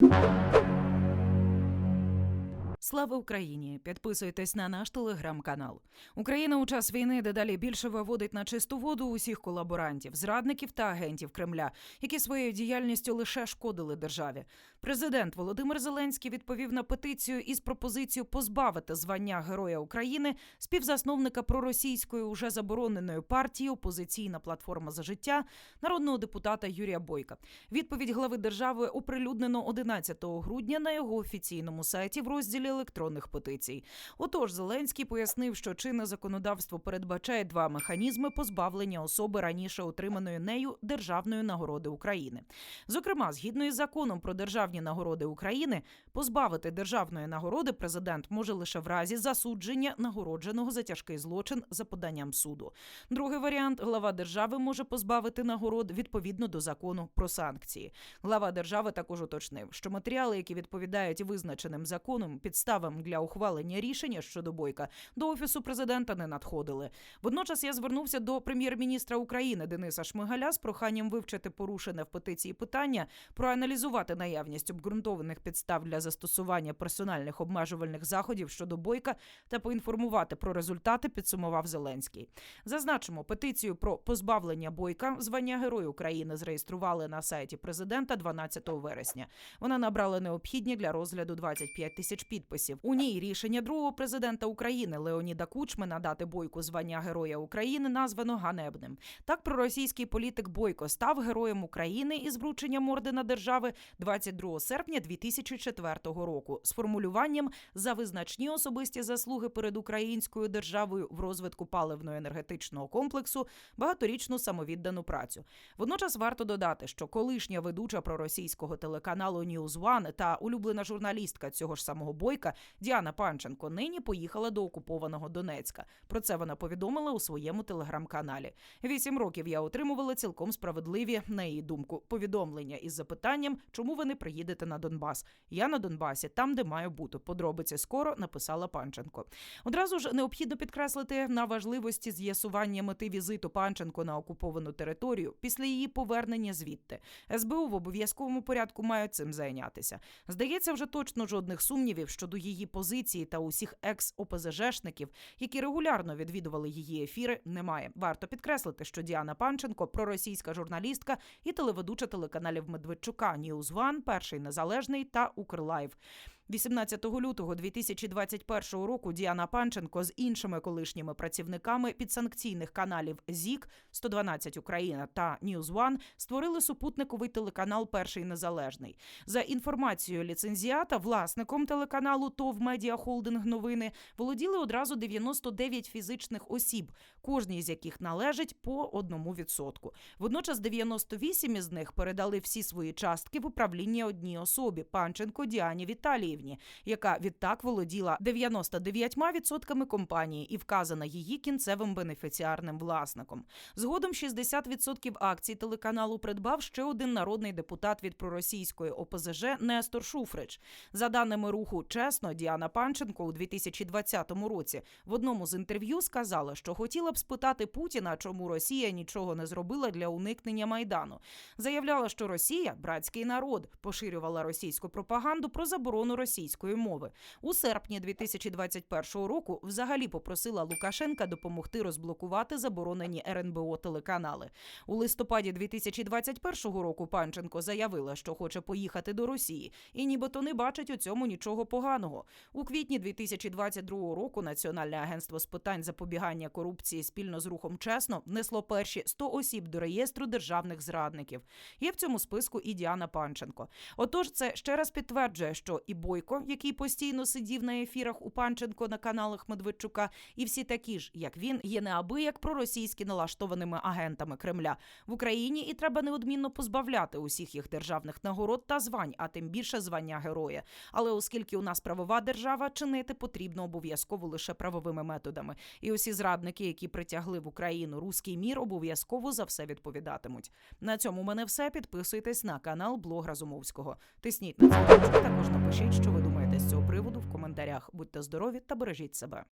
you. Слава Україні! Підписуйтесь на наш телеграм-канал. Україна у час війни дедалі більше виводить на чисту воду усіх колаборантів, зрадників та агентів Кремля, які своєю діяльністю лише шкодили державі. Президент Володимир Зеленський відповів на петицію із пропозицією позбавити звання Героя України співзасновника проросійської уже забороненої партії Опозиційна платформа за життя народного депутата Юрія Бойка. Відповідь глави держави оприлюднено 11 грудня на його офіційному сайті в розділі електронних петицій. Отож, Зеленський пояснив, що чинне законодавство передбачає два механізми позбавлення особи раніше отриманої нею державної нагороди України. Зокрема, згідно із законом про державні нагороди України, позбавити державної нагороди президент може лише в разі засудження нагородженого за тяжкий злочин за поданням суду. Другий варіант глава держави може позбавити нагород відповідно до закону про санкції. Глава держави також уточнив, що матеріали, які відповідають визначеним законом підставам для ухвалення рішення щодо бойка, до офісу президента не надходили. Водночас я звернувся до прем'єр-міністра України Дениса Шмигаля з проханням вивчити порушене в петиції питання, проаналізувати наявність обґрунтованих підстав для застосування персональних обмежувальних заходів щодо бойка та поінформувати про результати. Підсумував Зеленський. Зазначимо, петицію про позбавлення бойка звання Герою України зареєстрували на сайті президента 12 вересня. Вона набрала необхідні для розгляду 25 тисяч підписів. У ній рішення другого президента України Леоніда Кучми надати бойку звання Героя України названо ганебним. Так проросійський політик Бойко став героєм України із врученням ордена держави 22 серпня 2004 року з формулюванням за визначні особисті заслуги перед українською державою в розвитку паливно-енергетичного комплексу, багаторічну самовіддану працю. Водночас варто додати, що колишня ведуча проросійського телеканалу News One та улюблена журналістка цього ж самого бойка Діана Панченко нині поїхала до окупованого Донецька. Про це вона повідомила у своєму телеграм-каналі. Вісім років я отримувала цілком справедливі, на її думку, повідомлення із запитанням, чому ви не приїдете на Донбас. Я на Донбасі, там, де маю бути. Подробиці скоро написала Панченко. Одразу ж необхідно підкреслити на важливості з'ясування мети візиту Панченко на окуповану територію після її повернення звідти. СБУ в обов'язковому порядку мають цим зайнятися. Здається, вже точно жодних сумнівів щодо її позиції та усіх екс-ОПЗЖшників, які регулярно відвідували її ефіри, немає. Варто підкреслити, що Діана Панченко проросійська журналістка і телеведуча телеканалів Медведчука One, перший незалежний та Укрлайв. 18 лютого 2021 року Діана Панченко з іншими колишніми працівниками підсанкційних каналів ЗІК 112 Україна та News One створили супутниковий телеканал Перший Незалежний. За інформацією ліцензіата, власником телеканалу ТОВ Медіа Холдинг Новини володіли одразу 99 фізичних осіб, кожній з яких належить по одному відсотку. Водночас 98 із них передали всі свої частки в управління одній особі Панченко Діані Віталіївні, яка відтак володіла 99% компанії і вказана її кінцевим бенефіціарним власником. Згодом 60% акцій телеканалу придбав ще один народний депутат від проросійської ОПЗЖ Нестор Шуфрич. За даними руху чесно, Діана Панченко у 2020 році в одному з інтерв'ю сказала, що хотіла б спитати Путіна, чому Росія нічого не зробила для уникнення майдану. Заявляла, що Росія братський народ, поширювала російську пропаганду про заборону російської мови. У серпні 2021 року взагалі попросила Лукашенка допомогти розблокувати заборонені РНБО телеканали. У листопаді 2021 року Панченко заявила, що хоче поїхати до Росії, і нібито не бачить у цьому нічого поганого. У квітні 2022 року Національне агентство з питань запобігання корупції спільно з рухом чесно внесло перші 100 осіб до реєстру державних зрадників. Є в цьому списку і Діана Панченко. Отож, це ще раз підтверджує, що і Бойко, який постійно сидів на ефірах у Панченко на каналах Медведчука, і всі такі ж, як він, є неабияк проросійськи налаштованими агентами Кремля в Україні, і треба неодмінно позбавляти усіх їх державних нагород та звань, а тим більше звання героя. Але оскільки у нас правова держава, чинити потрібно обов'язково лише правовими методами. І усі зрадники, які притягли в Україну руський мір, обов'язково за все відповідатимуть. На цьому в мене все. Підписуйтесь на канал Блог Разумовського. Тисніть на дзвіночок, також напишіть, коментарях. Будьте здорові та бережіть себе.